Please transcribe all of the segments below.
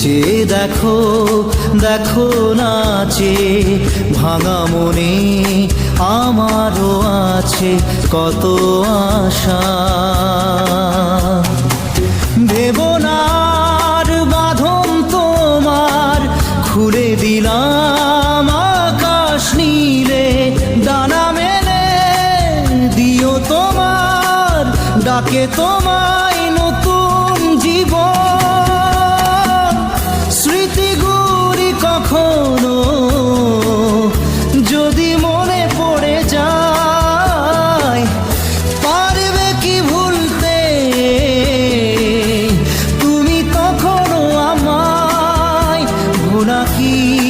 যে দেখো দেখো নাচে, ভাঙা মনে আমারও আছে কত আশা। দেবনার বাঁধন তোমার, খুলে দিলাম আকাশ নীলে, ডানা মেলে দিও তোমার, ডাকে তোমায় की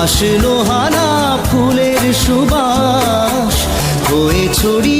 হাসলো হানা ফুলের সুবাস। হয়ে ছড়িয়ে